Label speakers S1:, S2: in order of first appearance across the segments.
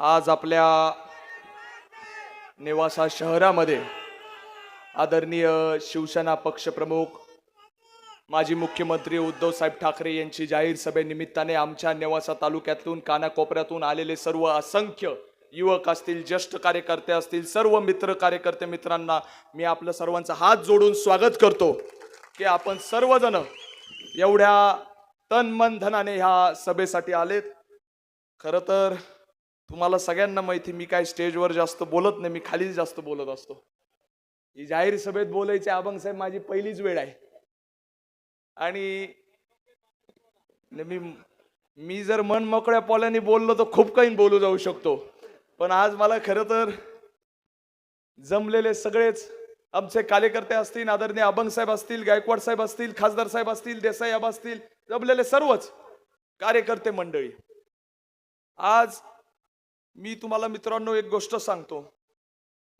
S1: आज आपल्या नेवासा शहरामध्ये आदरणीय शिवसेना पक्षप्रमुख माजी मुख्यमंत्री उद्धव साहेब ठाकरे यांची जाहीर सभेनिमित्ताने आमच्या नेवासा तालुक्यातून कानाकोपऱ्यातून आलेले सर्व असंख्य युवक असतील ज्येष्ठ कार्यकर्ते असतील सर्व मित्र कार्यकर्ते मित्रांना मी आपलं सर्वांचा हात जोडून स्वागत करतो की आपण सर्वजण एवढ्या तन मन धनाने ह्या सभेसाठी आलेत. खरं तर तुम्हाला सगळ्यांना माहिती मी काय स्टेजवर जास्त बोलत नाही मी खालीच जास्त बोलत असतो. ही जाहीर सभेत बोलायची अभंग साहेब माझी पहिलीच वेळ आहे. आणि मी मी जर मन मोकळ्या पोल्याने बोललो तर खूप काही बोलू जाऊ शकतो. पण आज मला खरं तर जमलेले सगळेच आमचे कार्यकर्ते असतील आदरणीय अभंग साहेब असतील गायकवाड साहेब असतील खासदार साहेब असतील देसाई आबा असतील जमलेले सर्वच कार्यकर्ते मंडळी. आज मी तुम्हाला मित्रांनो एक गोष्ट सांगतो.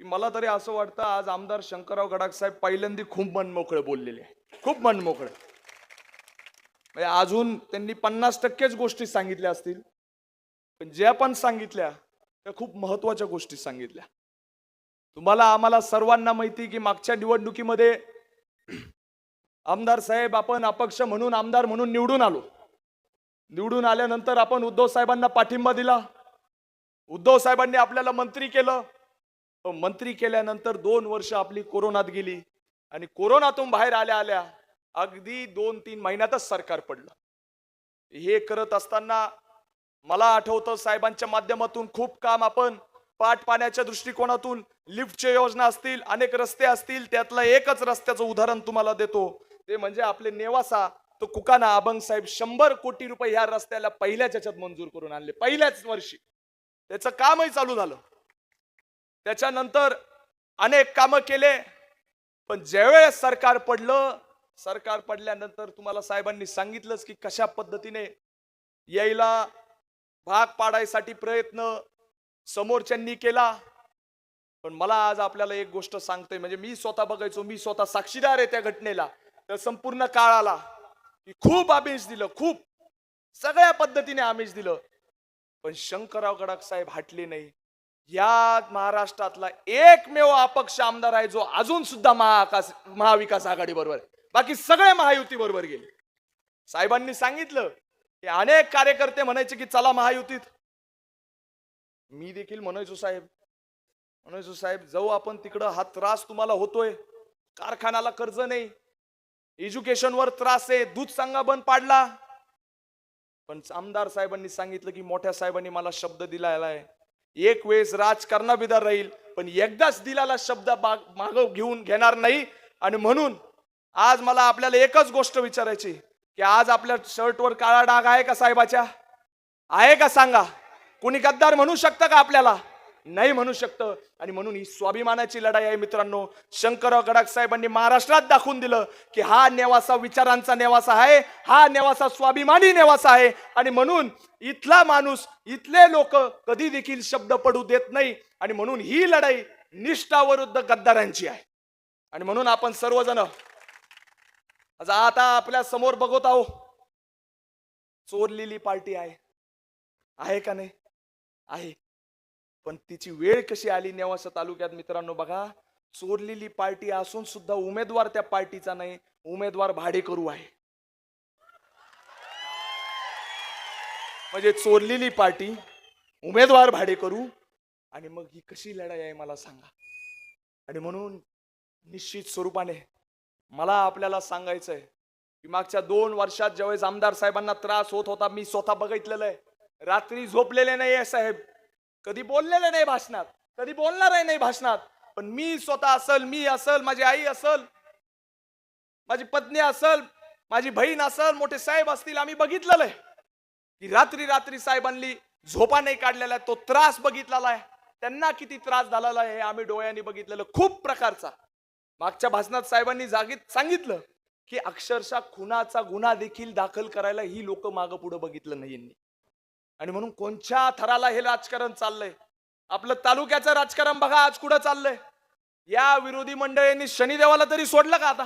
S1: की मला तरी असं वाटतं आज आमदार शंकरराव गडाख साहेब पहिल्यांदा खूप मनमोकळे बोललेले खूप मनमोकळे. म्हणजे अजून त्यांनी पन्नास टक्केच गोष्टी सांगितल्या असतील. पण ज्या पण सांगितल्या त्या खूप महत्त्वाच्या गोष्टी सांगितल्या. तुम्हाला आम्हाला सर्वांना माहिती की मागच्या निवडणुकीमध्ये आमदार साहेब आपण अपक्ष म्हणून आमदार म्हणून निवडून आलो. निवडून आल्यानंतर आपण उद्धव साहेबांना पाठिंबा दिला. उद्धव साहेबांनी आपल्याला मंत्री केलं. मंत्री केल्यानंतर दोन वर्ष आपली कोरोनात गेली. आणि कोरोनातून बाहेर आल्या आल्या अगदी दोन तीन महिन्यातच सरकार पडलं. हे करत असताना मला आठवतं साहेबांच्या माध्यमातून खूप काम आपण पाठ पाण्याच्या दृष्टिकोनातून लिफ्टच्या योजना असतील अनेक रस्ते असतील त्यातलं एकच रस्त्याचं उदाहरण तुम्हाला देतो. ते म्हणजे आपले नेवासा तो कुकाना अभंग साहेब शंभर कोटी रुपये ह्या रस्त्याला पहिल्याच याच्यात मंजूर करून आणले. पहिल्याच वर्षी. त्याचं कामही चालू झालं. त्याच्यानंतर अनेक कामं केले पण ज्यावेळेस सरकार पडलं सरकार पडल्यानंतर तुम्हाला साहेबांनी सांगितलंच की कशा पद्धतीने यायला भाग पाडायसाठी प्रयत्न समोरच्यांनी केला. पण मला आज आपल्याला एक गोष्ट सांगतोय म्हणजे मी स्वतः बघायचो मी स्वतः साक्षीदार आहे त्या घटनेला. त्या संपूर्ण काळाला की खूप आमिष दिलं खूप. सगळ्या पद्धतीने आमिष दिलं. पण शंकरराव गडाख साहेब हटले नाही. या महाराष्ट्रातला एकमेव अपक्ष आमदार आहे जो अजून सुद्धा महाकास महाविकास आघाडी बरोबर आहे. बाकी सगळे महायुती बरोबर गेले. साहेबांनी सांगितलं की अनेक कार्यकर्ते म्हणायचे की चला महायुतीत. मी देखील म्हणायचो साहेब. म्हणायचो साहेब जाऊ आपण तिकडं हा त्रास तुम्हाला होतोय. कारखान्याला कर्ज नाही. एज्युकेशनवर त्रास आहे. दूध सांगा बंद पाडला. पण आमदार साहेबांनी सांगितलं की मोठ्या साहेबांनी मला शब्द दिलेला आहे. एक वेळेस राजकारणाबिदार राहील पण एकदाच दिलेला शब्द माग घेऊन घेणार नाही. आणि म्हणून आज मला आपल्याला एकच गोष्ट विचारायची की आज आपल्या शर्टवर काळा डाग आहे का साहेबाच्या? आहे का सांगा? कुणी गद्दार म्हणू शकतं का आपल्याला? नाही म्हणू शकतं. आणि म्हणून ही स्वाभिमानाची लढाई आहे मित्रांनो. शंकरराव गडाख साहेबांनी महाराष्ट्रात दाखवून दिलं की हा नेवासा विचारांचा नेवासा आहे हा नेवासा स्वाभिमानी नेवासा आहे. आणि म्हणून इथला माणूस इथले लोक कधी देखील शब्द पडू देत नाही. आणि म्हणून ही लढाई निष्ठाविरुद्ध गद्दारांची आहे. आणि म्हणून आपण सर्वजण आज आता आपल्यासमोर बघत आहो. चोरलेली पार्टी आहे. आहे का नाही? आहे. पण तिची वेळ कशी आली नेवासा तालुक्यात मित्रांनो बघा. चोरलेली पार्टी असून सुद्धा उमेदवार त्या पार्टीचा नाही उमेदवार भाडे करू आहे. म्हणजे चोरलेली पार्टी उमेदवार भाडे करू आणि मग ही कशी लढाई आहे मला सांगा. आणि म्हणून निश्चित स्वरूपाने मला आपल्याला सांगायचंय की मागच्या दोन वर्षात ज्यावेळेस आमदार साहेबांना त्रास होत होता मी स्वतः बघितलेलं आहे. रात्री झोपलेले नाही आहे साहेब. कधी बोललेलं नाही भाषणात कधी बोलणार आहे नाही भाषणात पण मी स्वतः असल मी असल माझी आई असल माझी पत्नी असल माझी बहीण असल मोठे साहेब असतील आम्ही बघितलेलं आहे. की रात्री रात्री साहेबांनी झोपा नाही काढलेला आहे तो त्रास बघितलेला आहे. त्यांना किती त्रास झालेला आहे हे आम्ही डोळ्यांनी बघितलेलं खूप प्रकारचा. मागच्या भाषणात साहेबांनी जागीत सांगितलं की अक्षरशः खुनाचा गुन्हा देखील दाखल करायला ही लोक मागं पुढे बघितलं नाही यांनी. आणि म्हणून कोणत्या थराला हे राजकारण चाललंय? आपलं तालुक्याचं राजकारण बघा आज कुठं चाललंय? या विरोधी मंडळींनी शनिदेवाला तरी सोडलं का आता?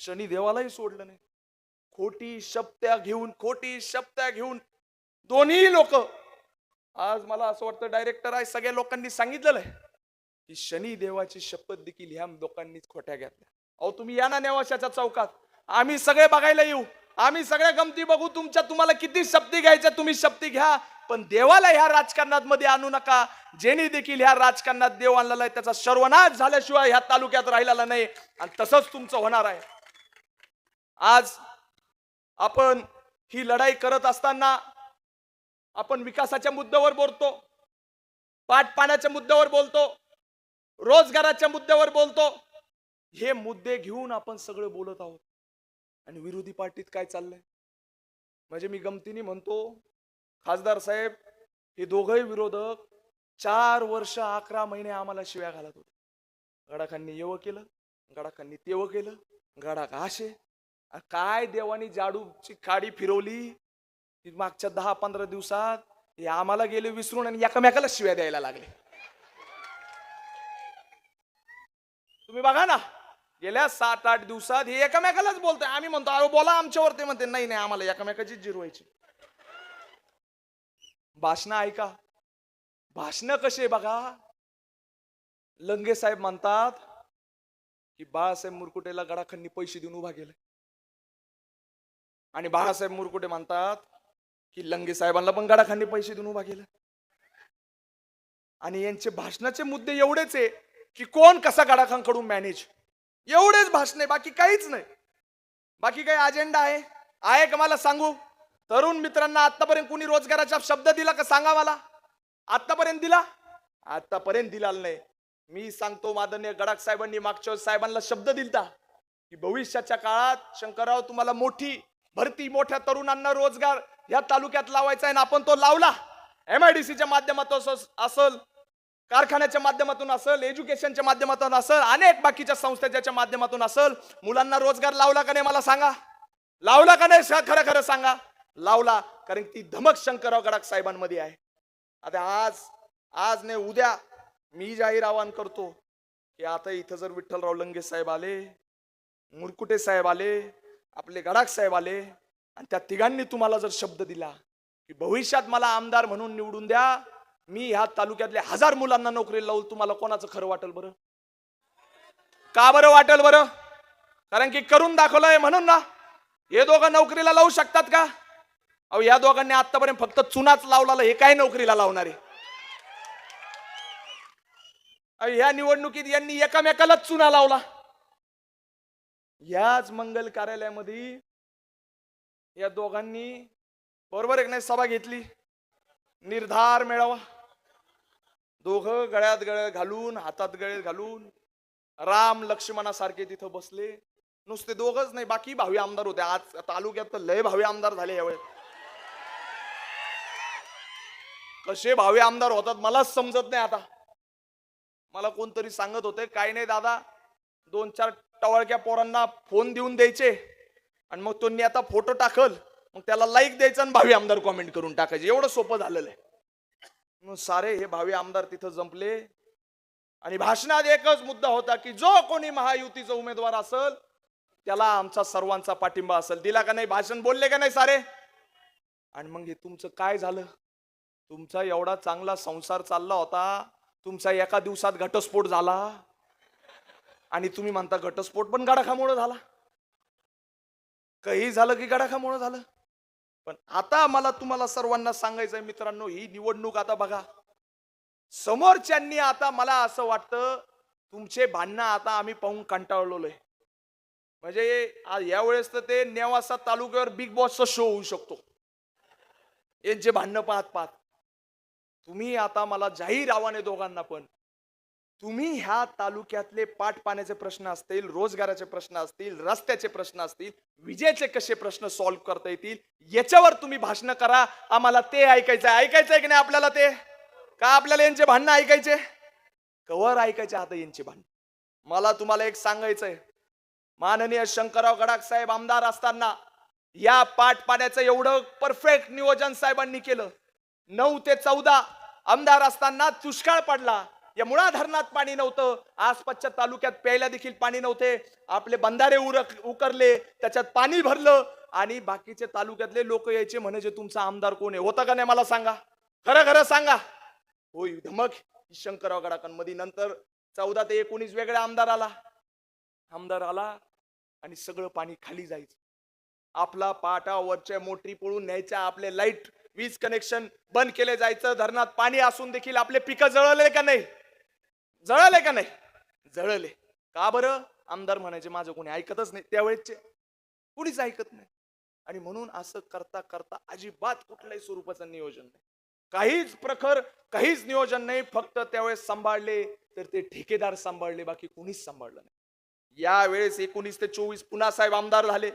S1: शनिदेवालाही सोडलं नाही. खोटी शब्द्या घेऊन खोटी शब्द्या घेऊन दोन्ही लोक आज मला असं वाटतं डायरेक्टर आहे सगळ्या लोकांनी सांगितलेलं आहे की शनिदेवाची शपथ देखील ह्या लोकांनीच खोट्या घेतल्या. अहो तुम्ही या ना नेवाशाच्या चौकात. आम्ही सगळे बघायला येऊ. आम्ही सगळ्या गमती बघू तुमच्या तुम्हाला किती शक्ती घ्यायच्या तुम्ही शक्ती घ्या. पण देवाला ह्या राजकारणात मध्ये आणू नका. जेणे देखील ह्या राजकारणात देव आणलेला आहे त्याचा सर्वनाश झाल्याशिवाय ह्या तालुक्यात राहिलेला नाही. आणि तसंच तुमचं होणार आहे. आज आपण ही लढाई करत असताना आपण विकासाच्या मुद्द्यावर बोलतो पाट पाण्याच्या मुद्द्यावर बोलतो रोजगाराच्या मुद्द्यावर बोलतो. हे मुद्दे घेऊन आपण सगळं बोलत आहोत. आणि विरोधी पार्टीत काय चाललंय? म्हणजे मी गमतीने म्हणतो खासदार साहेब हे दोघही विरोधक चार वर्ष अकरा महिने आम्हाला शिव्या घालत होते. गडाखांनी येव केलं गडाखांनी तेव केलं गडा असे. काय देवानी जाडूची काडी फिरवली मागच्या दहा पंधरा दिवसात हे आम्हाला गेले विसरून आणि एकमेकाला शिव्या द्यायला लागले. तुम्ही बघा ना गेल्या सात आठ दिवसात हे एकमेकालाच बोलतोय. आम्ही म्हणतो अहो बोला आमच्यावर ते म्हणते नाही नाही आम्हाला एकमेकाचीच जिरवायची. भाषण ऐका. भाषण कसे बघा? लंगे साहेब म्हणतात की बाळासाहेब मुरकुटेला गडाखंडी पैसे देऊन उभा केले आणि बाळासाहेब मुरकुटे म्हणतात की लंगे साहेबांना पण गडाखांनी पैसे देऊन उभा केलं आणि यांचे भाषणाचे मुद्दे एवढेच आहे की कोण कसा गडाखांकडून मॅनेज एवढेच भाषण आहे बाकी काहीच नाही. बाकी काही अजेंडा आहे? आहे का मला सांगू? तरुण मित्रांना आतापर्यंत कुणी रोजगाराचा शब्द दिला का सांगा मला? आतापर्यंत दिला? आतापर्यंत दिला नाही. मी सांगतो मादन्य गडाख साहेबांनी मागच्या साहेबांना शब्द दिलता की भविष्याच्या काळात शंकरराव तुम्हाला मोठी भरती मोठ्या तरुणांना रोजगार या तालुक्यात लावायचा आहे आणि आपण तो लावला. एमआयडीसीच्या माध्यमातून असल कारखान्याच्या माध्यमातून असेल एज्युकेशनच्या माध्यमातून असेल अनेक बाकीच्या संस्थेच्या माध्यमातून असेल मुलांना रोजगार लावला का नाही मला सांगा? लावला का नाही? खरं खरं सांगा. लावला कारण ती धमक शंकरराव गडाख साहेबांमध्ये आहे. आता आज आज नाही उद्या मी जाहीर आवाहन करतो की आता इथं जर विठ्ठलराव लंगे साहेब आले मुरकुटे साहेब आले आपले गडाख साहेब आले आणि त्या तिघांनी तुम्हाला जर शब्द दिला की भविष्यात मला आमदार म्हणून निवडून द्या मी ह्या तालुक्यातल्या हजार मुलांना नोकरी लावून तुम्हाला कोणाचं खरं वाटेल बरं? का बरं वाटेल बरं? कारण की करून दाखवलंय म्हणून ना. हे दोघं नोकरीला लावू शकतात का? अहो या दोघांनी आतापर्यंत फक्त चुनाच लावला हे काय नोकरीला लावणारे अहो, ह्या निवडणुकीत यांनी एकामेकालाच चुना लावला. याच मंगल कार्यालयामध्ये या दोघांनी बरोबर एक नाही सभा घेतली? निर्धार मिळावा. दोघं गळ्यात गळ्यात घालून हातात गळे घालून राम लक्ष्मणासारखे तिथं बसले. नुसते दोघच नाही बाकी भावी आमदार होते. आज तालुक्यात तर लय भावी आमदार झाले यावेळेस. कसे भावी आमदार होतात मलाच समजत नाही आता. मला कोणतरी सांगत होते काय नाही दादा दोन चार टवळक्या पोरांना फोन देऊन द्यायचे. आणि मग त्यांनी आता फोटो टाकल. मग त्याला लाईक द्यायचं आणि भावी आमदार कॉमेंट करून टाकायचे. एवढं सोपं झालेलं आहे. मग सारे हे भावी आमदार तिथं जंपले आणि भाषणात एकच मुद्दा होता की जो कोणी महायुतीचा उमेदवार असल त्याला आमचा सर्वांचा पाठिंबा असेल. दिला का नाही? भाषण बोलले का नाही सारे? आणि मग हे तुमचं काय झालं? तुमचा एवढा चांगला संसार चालला होता. तुमचा एका दिवसात घटस्फोट झाला. आणि तुम्ही म्हणता घटस्फोट पण गडाखामुळं झाला. काही झालं की गडाखामुळं झालं? पण आता मला तुम्हाला सर्वांना सांगायचंय मित्रांनो ही निवडणूक आता बघा. समोरच्यांनी आता मला असं वाटतं तुमचे भांडणं आता आम्ही पाहून कंटाळलोय म्हणजे यावेळेस तर ते नेवासा तालुक्यावर बिग बॉसचा शो होऊ शकतो. यांचे भांडणं पाहत पाहत तुम्ही आता मला जाहीर आव्हाने दोघांना पण. तुम्ही ह्या तालुक्यातले पाठ पाण्याचे प्रश्न असतील रोजगाराचे प्रश्न असतील रस्त्याचे प्रश्न असतील विजेचे कसे प्रश्न सॉल्व्ह करता येतील याच्यावर तुम्ही भाषण करा. आम्हाला ते ऐकायचं ऐकायचं आहे की नाही आपल्याला ते? का आपल्याला यांचे भांडणं ऐकायचे? कवर ऐकायचे आता यांचे भांडण. मला तुम्हाला एक सांगायचंय माननीय शंकरराव गडाख साहेब आमदार असताना या पाठ पाण्याचं एवढं परफेक्ट नियोजन साहेबांनी केलं. नऊ ते चौदा आमदार असताना दुष्काळ पडला. या मुळा धरणात पाणी नव्हतं. आसपासच्या तालुक्यात प्यायला देखील पाणी नव्हते. आपले बंधारे उरक उकरले त्याच्यात पाणी भरलं आणि बाकीचे तालुक्यातले लोक यायचे म्हणजे तुमचा आमदार कोण आहे? होता का नाही मला सांगा. खरं खरं सांगा. होय धमक शंकरराव गडाकांमध्ये नंतर चौदा ते एकोणीस वेगळ्या आमदार आला आमदार आला आणि सगळं पाणी खाली जायचं. आपला पाटा वरच्या मोटरी पळून न्यायच्या आपले लाइट वीज कनेक्शन बंद केले जायचं. धरणात पाणी असून देखील आपले पिकं जळले का नाही? जळले का नाही? जळले. का बरं? आमदार म्हणायचे माझं कोणी ऐकतच नाही. त्यावेळेसचे कुणीच ऐकत नाही. आणि म्हणून असं करता करता अजिबात कुठल्याही स्वरूपाचं नियोजन नाही. काहीच प्रखर काहीच नियोजन नाही. फक्त त्यावेळेस सांभाळले तर ते ठेकेदार सांभाळले बाकी कुणीच सांभाळलं नाही. यावेळेस एकोणीस ते चोवीस पुन्हा साहेब आमदार झाले.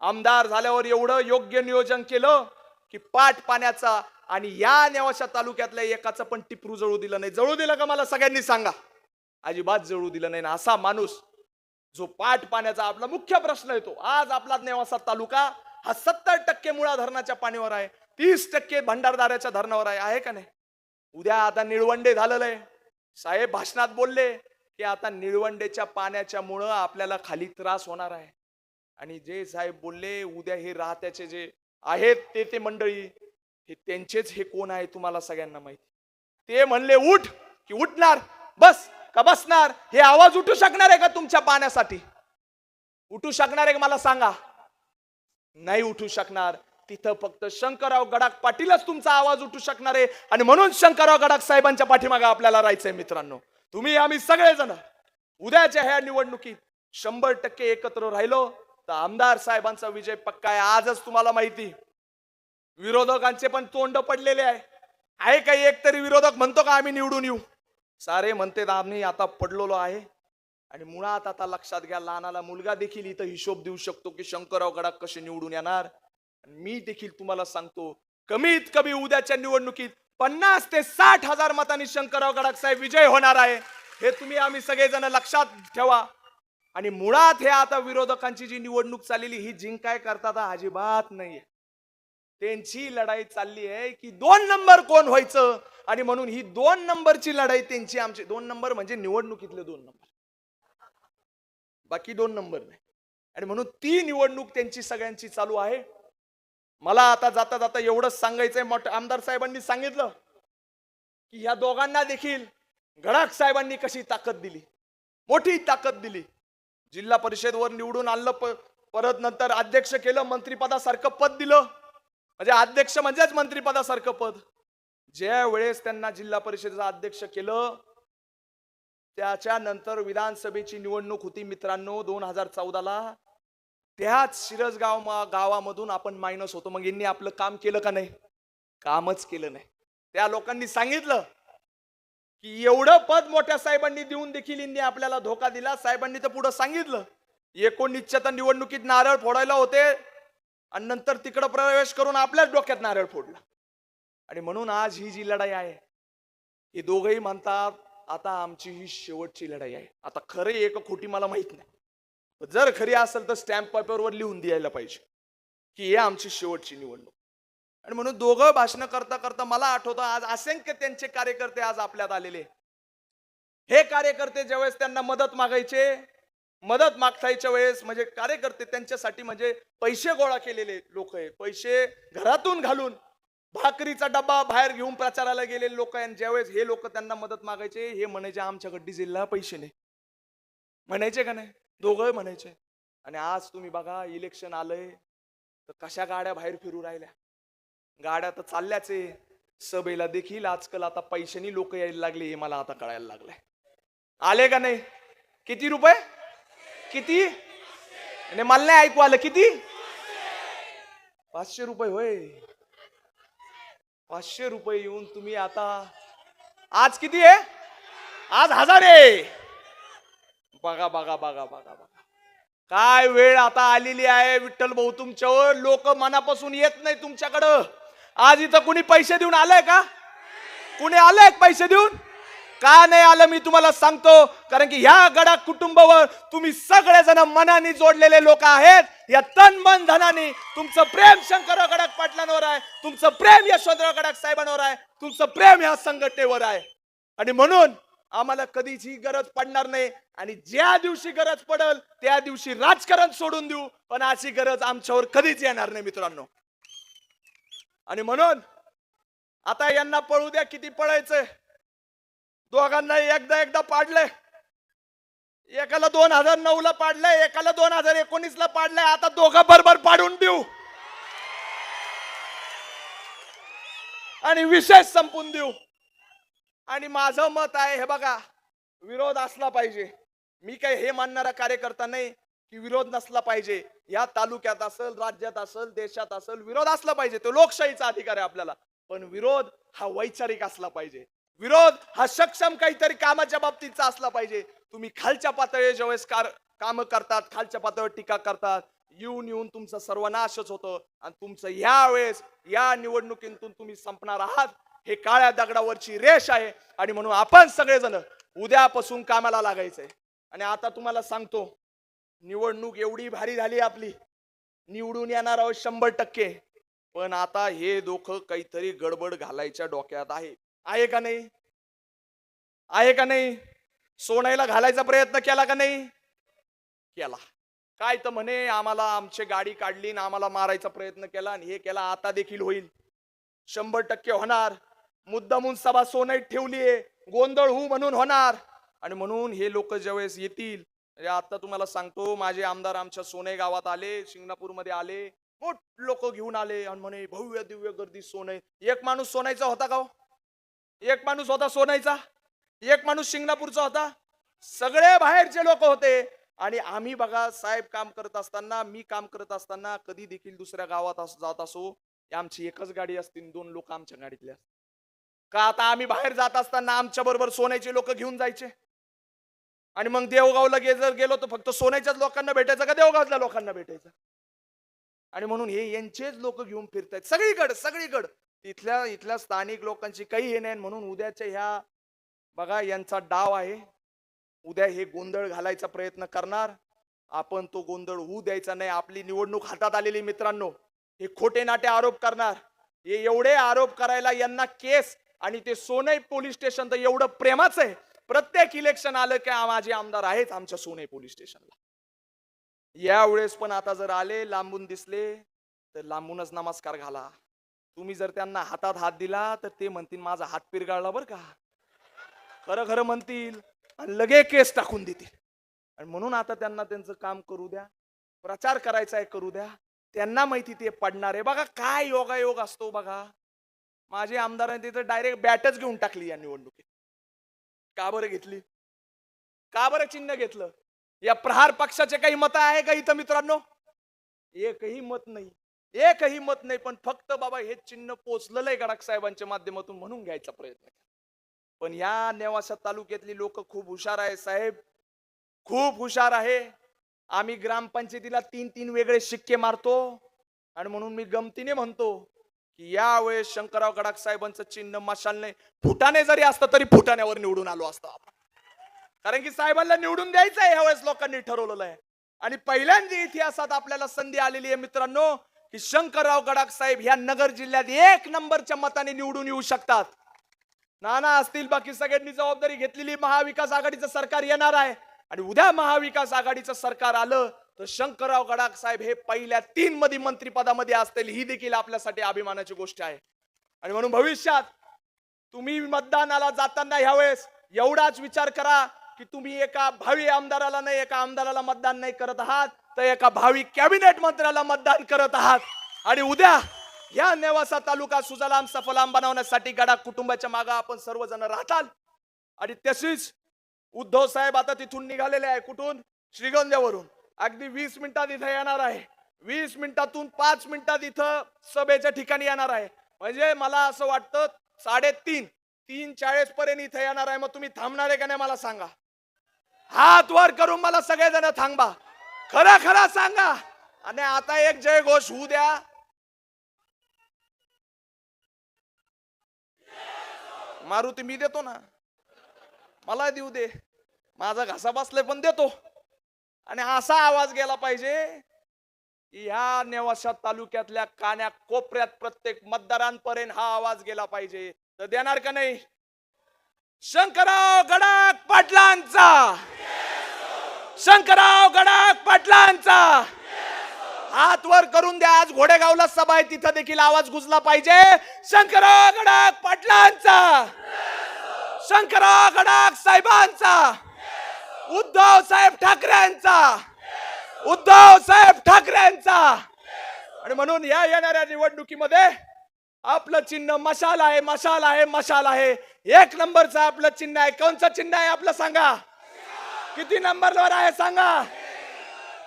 S1: आमदार झाल्यावर एवढं योग्य नियोजन केलं की पाठ पाण्याचा आणि या नेवाशा तालुक्यातल्या एकाचं पण टिपरू जळू दिलं नाही. जळू दिलं का मला सगळ्यांनी सांगा. अजिबात जळू दिलं नाही. ना असा माणूस जो पाठ पाण्याचा आपला मुख्य प्रश्न येतो आज आपला नेवासा तालुका हा सत्तर टक्के मुळा धरणाच्या पाणीवर आहे. तीस टक्के भंडारदाऱ्याच्या धरणावर आहे. आहे का नाही? उद्या आता निळवंडे झालेलं आहे साहेब भाषणात बोलले की आता निळवंडेच्या पाण्याच्या मुळं आपल्याला खाली त्रास होणार आहे. आणि जे साहेब बोलले उद्या हे राहत्याचे जे आहेत ते ते मंडळी हे त्यांचेच हे कोण आहे तुम्हाला सगळ्यांना माहिती. ते म्हणले उठ की उठणार. बस. का बसणार? हे आवाज उठू शकणार आहे का तुमच्या पाण्यासाठी? उठू शकणार आहे का मला सांगा. नाही उठू शकणार. तिथं फक्त शंकरराव गडाख पाटीलच तुमचा आवाज उठू शकणार आहे. आणि म्हणून शंकरराव गडाख साहेबांच्या पाठीमागे आपल्याला राहायचंय मित्रांनो. तुम्ही आम्ही सगळेजण उद्याच्या ह्या निवडणुकीत शंभर टक्के एकत्र राहिलो. तर आमदार साहेबांचा विजय पक्का आहे. आजच तुम्हाला माहिती. विरोधकांचे पण तोंड पडलेले आहे. आहे काही एक तरी विरोधक म्हणतो का आम्ही निवडून येऊ? सारे म्हणते आम्ही आता पडलेलो आहे. आणि मुळात आता लक्षात घ्या लहानाला मुलगा देखील इथं हिशोब देऊ शकतो की शंकरराव गडाख कसे निवडून येणार? मी देखील तुम्हाला सांगतो कमीत कमी उद्याच्या निवडणुकीत पन्नास ते साठ हजार मतांनी शंकरराव गडाख साहेब विजय होणार आहे. हे तुम्ही आम्ही सगळेजण लक्षात ठेवा. आणि मुळात हे आता विरोधकांची जी निवडणूक चाललेली ही जिंकाय करता अजिबात नाहीये. त्यांची लढाई चालली आहे की दोन नंबर कोण व्हायचं? आणि म्हणून ही दोन नंबरची लढाई त्यांची आमची. दोन नंबर म्हणजे निवडणुकीतले दोन नंबर. बाकी दोन नंबर नाही. आणि म्हणून ती निवडणूक त्यांची सगळ्यांची चालू आहे. मला आता जाता जाता एवढंच सांगायचंय. मोठ आमदार साहेबांनी सांगितलं की ह्या दोघांना देखील गडाख साहेबांनी कशी ताकद दिली? मोठी ताकद दिली. जिल्हा परिषदवर निवडून आणलं परत नंतर अध्यक्ष केलं मंत्रिपदासारखं पद दिलं. म्हणजे अध्यक्ष म्हणजेच मंत्रिपदासारखं पद. ज्या वेळेस त्यांना जिल्हा परिषदेचं अध्यक्ष केलं त्याच्यानंतर विधानसभेची निवडणूक होती मित्रांनो दोन हजार चौदाला. त्याच शिरसगाव गावामधून आपण मायनस होतो. मग यांनी आपलं काम केलं का नाही? कामच केलं नाही. त्या लोकांनी सांगितलं की एवढं पद मोठ्या साहेबांनी देऊन देखील यांनी आपल्याला धोका दिला. साहेबांनी तर पुढं सांगितलं. एकोणीसच्या तर निवडणुकीत नारळ फोडायला होते. आणि नंतर तिकडं प्रवेश करून आपल्याच डोक्यात नारळ फोडला. आणि म्हणून आज ही जी लढाई आहे हे दोघही म्हणतात आता आमची ही शेवटची लढाई आहे. आता खरे एक खोटी मला माहीत नाही. जर खरी असेल तर स्टॅम्प पेपरवर लिहून द्यायला पाहिजे की हे आमची शेवटची निवडणूक. आणि म्हणून दोघं भाषण करता करता मला आठवतं आज असंख्य त्यांचे कार्यकर्ते आज आपल्यात आलेले. हे कार्यकर्ते ज्यावेळेस त्यांना मदत मागायचे मदत मागतायच्या वेळेस म्हणजे कार्यकर्ते त्यांच्यासाठी म्हणजे पैसे गोळा केलेले लोक आहे पैसे घरातून घालून भाकरीचा डब्बा बाहेर घेऊन प्रचाराला गेलेले लोक आहे आणि ज्यावेळेस हे लोक त्यांना मदत मागायचे हे म्हणायचे आमच्याकडे जिल्हा पैसे नाही. म्हणायचे का नाही? दोघं म्हणायचे. आणि आज तुम्ही बघा इलेक्शन आलंय तर कशा गाड्या बाहेर फिरू राहिल्या? गाड्या तर चालल्याच आहे. सभेला देखील आजकाल आता पैशानी लोक यायला लागले हे मला आता कळायला लागलंय. आले का नाही? किती रुपये? किती? आणि मला नाही ऐकू आलं. किती? पाचशे रुपये होय. पाचशे रुपये येऊन तुम्ही आता आज किती आहे? आज हजार आहे. बघा बघा बघा बघा बघा. काय वेळ आता आलेली आहे विठ्ठल भाऊ तुमच्यावर. लोक मनापासून येत नाही तुमच्याकडं. आज इथं कुणी पैसे देऊन आलंय का? कुणी आलंय पैसे देऊन? का नाही आलं मी तुम्हाला सांगतो? कारण की ह्या गडा कुटुंबावर तुम्ही सगळेजण मनाने जोडलेले लोक आहेत. या तन मन धनाने तुमचं प्रेम शंकरराव गडाक पाटलांवर आहे. तुमचं प्रेम यशवंतराव गडाक साहेबांवर आहे. तुमचं प्रेम ह्या संघटनेवर आहे. आणि म्हणून आम्हाला कधीच ही गरज पडणार नाही. आणि ज्या दिवशी गरज पडल त्या दिवशी राजकारण सोडून देऊ. पण अशी गरज आमच्यावर कधीच येणार नाही मित्रांनो. आणि म्हणून आता यांना पळू द्या किती पळायचंय. दोघांना एकदा एकदा पाडलंय. एकाला दोन हजार नऊ ला पाडलंय एकाला दोन हजार एकोणीस ला पाडलंय. आता दोघं बरोबर पाडून देऊ. आणि विशेष संपून देऊ. आणि माझं मत आहे हे बघा विरोध असला पाहिजे. मी काही हे मानणारा कार्यकर्ता नाही की विरोध नसला पाहिजे. या तालुक्यात असेल राज्यात असेल देशात असेल विरोध असला पाहिजे. तो लोकशाहीचा अधिकार आहे आपल्याला. पण विरोध हा वैचारिक असला पाहिजे. विरोध हा सक्षम काहीतरी कामाच्या बाबतीतचा असला पाहिजे. तुम्ही खालच्या पातळीवर ज्यावेळेस कार काम करतात खालच्या पातळीवर टीका करतात येऊन येऊन तुमचा सर्वनाशच होतो आणि तुमचं या वेळेस या निवडणुकीतून तुम्ही संपणार आहात. हे काळ्या दगडावरची रेष आहे आणि म्हणून आपण सगळेजण उद्यापासून कामाला लागायचंय आणि आता तुम्हाला सांगतो निवडणूक एवढी भारी झाली आपली. निवडून येणार आहोत शंभर टक्के. पण आता हे दोघं काहीतरी गडबड घालायच्या डोक्यात आहे. आहे का नाही? आहे का नाही? सोनाईला घालायचा प्रयत्न केला का नाही? केला. काय तर म्हणे आम्हाला आमची गाडी काढली आणि आम्हाला मारायचा प्रयत्न केला आणि हे केला आता देखील होईल. शंभर टक्के होणार. मुद्दामून सभा सोनाईत ठेवलीये गोंधळ होऊ म्हणून होणार. आणि म्हणून हे लोक ज्यावेळेस येतील म्हणजे आता तुम्हाला सांगतो माझे आमदार आमच्या सोनई गावात आले शिंगणापूरमध्ये आले. मोठ लोक घेऊन आले आणि म्हणे भव्य दिव्य गर्दी सोनई एक माणूस सोनायचा होता का हो? एक माणूस होता सोनाईचा एक माणूस शिंगणापूरचा होता. सगळे बाहेरचे लोक होते. आणि आम्ही बघा साहेब काम करत असताना मी काम करत असताना कधी देखील दुसऱ्या गावात अस- जात असो आमची एकच गाडी असते दोन लोक आमच्या गाडीतले असतात. का आता आम्ही बाहेर जात असताना आमच्या बरोबर सोन्याचे लोक घेऊन जायचे? आणि मग देवगावला गे जर गेलो तर फक्त सोन्याच्याच लोकांना भेटायचं का देवगावच्या लोकांना भेटायचं? आणि म्हणून हे यांचेच लोक घेऊन फिरतायत. सगळीकडे सगळीकडे. तिथल्या इथल्या स्थानिक लोकांची काही हे नाही म्हणून उद्याच्या ह्या बघा यांचा डाव आहे. उद्या हे गोंधळ घालायचा प्रयत्न करणार. आपण तो गोंधळ होऊ द्यायचा नाही. आपली निवडणूक हातात आलेली मित्रांनो. हे खोटे नाटे आरोप करणार. हे एवढे आरोप करायला यांना केस आणि ते सोनई पोलीस स्टेशन तर एवढं प्रेमाचं आहे. प्रत्येक इलेक्शन आलं की माझे आमदार आहेत आमच्या सोनई पोलीस स्टेशनला. यावेळेस पण आता जर आले लांबून दिसले तर लांबूनच नमस्कार घाला. तुम्ही जर त्यांना हातात हात दिला तर ते म्हणतील माझा हात पिरगाळला बरं का. खरं खरं म्हणतील आणि लगे केस टाकून देतील. आणि म्हणून आता त्यांना त्यांचं काम करू द्या. प्रचार करायचा आहे करू द्या. त्यांना माहिती ते पडणार आहे. बघा काय योगायोग असतो बघा. माझे आमदारांनी तिथं डायरेक्ट बॅटच घेऊन टाकली या निवडणुकीत. का बरं घेतली? का बरं चिन्ह घेतलं? या प्रहार पक्षाचे काही मत आहे का इथं मित्रांनो? एकही मत नाही. एकही मत नाही पण फक्त बाबा हे चिन्ह पोचलेलं आहे गडाख साहेबांच्या माध्यमातून म्हणून घ्यायचा प्रयत्न पण या नेवासा तालुक्यातली लोक खूप हुशार आहे साहेब. खूप हुशार आहे. आम्ही ग्रामपंचायतीला तीन तीन वेगळे शिक्के मारतो आणि म्हणून मी गमतीने म्हणतो की यावेळेस शंकरराव गडाख साहेबांचं चिन्ह मशाल नाही. फुटाने जरी असतं तरी फुटाण्यावर निवडून आलो असतो आपण. कारण की साहेबांना निवडून द्यायचं आहे यावेळेस लोकांनी ठरवलेलं आहे. आणि पहिल्यांदा इतिहासात आपल्याला संधी आलेली आहे मित्रांनो. की शंकरराव गडाख साहेब ह्या नगर जिल्ह्यात एक नंबरच्या मताने निवडून येऊ शकतात. नाना असतील बाकी सगळ्यांनी जबाबदारी घेतलेली महाविकास आघाडीचं सरकार येणार आहे. आणि उद्या महाविकास आघाडीचं सरकार आलं तर शंकरराव गडाख साहेब हे पहिल्या तीन मध्ये मंत्रिपदामध्ये असतील ही देखील आपल्यासाठी अभिमानाची गोष्ट आहे. आणि म्हणून भविष्यात तुम्ही मतदानाला जाताना ह्यावेळेस एवढाच विचार करा की तुम्ही एका भावी आमदाराला नाही एका आमदाराला मतदान नाही करत आहात तर एका भावी कॅबिनेट मंत्र्याला मतदान करत आहात. आणि उद्या या नेवासा तालुका सुजलाम सफलाम बनवण्यासाठी गडा कुटुंबाच्या मागे आपण सर्वजण राहताल. आणि तशीच उद्धव साहेब आता तिथून निघालेले आहे कुठून? श्रीगंध्यावरून अगदी वीस मिनिटात इथं येणार आहे. वीस मिनिटातून पाच मिनिटात इथं सभेच्या ठिकाणी येणार आहे. म्हणजे मला असं वाटतं साडेतीन तीन चाळीस पर्यंत इथं येणार आहे. मग तुम्ही थांबणार आहे का नाही मला सांगा. हात वर करून मला सगळेजण थांबा. खरं खरं सांगा. आणि आता एक जय घोष होऊ द्या. मारुती मी देतो ना. मला देऊ दे. माझा घासा बसलाय पण देतो. आणि असा आवाज गेला पाहिजे या ह्या नेवासा तालुक्यातल्या कान्या कोपऱ्यात प्रत्येक मतदारांपर्यंत हा आवाज गेला पाहिजे. तर देणार का नाही? शंकरराव गडाक पाटलांचा! शंकरराव गडाख पाटलांचा. हात वर करून द्या आज घोडेगावला सभा आहे तिथं देखील आवाज गुजला पाहिजे. शंकरराव गडाख पाटलांचा. शंकरराव गडाख साहेबांचा. उद्धव साहेब ठाकरेंचा. उद्धव साहेब ठाकरेंचा. आणि म्हणून या येणाऱ्या निवडणुकीमध्ये आपलं चिन्ह मशाल आहे मशाल आहे मशाल आहे. एक नंबरचं आपलं चिन्ह आहे. कोणचं चिन्ह आहे आपलं सांगा? किती नंबरवर आहे सांगा?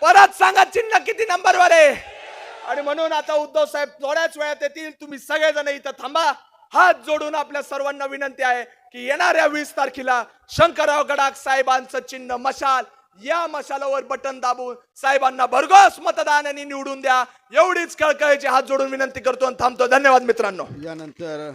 S1: परत सांगा चिन्ह किती नंबरवर आहे? आणि म्हणून आता उद्धव साहेब थोड्याच वेळात येतील. तुम्ही सगळेजण इथं थांबा. हात जोडून आपल्या सर्वांना विनंती आहे की येणाऱ्या वीस तारखेला शंकरराव गडाख साहेबांचं चिन्ह मशाल. या मशालावर बटन दाबून साहेबांना भरघोस मतदानाने निवडून द्या. एवढीच कळकळीची हात जोडून विनंती करतो आणि थांबतो. धन्यवाद मित्रांनो.
S2: यानंतर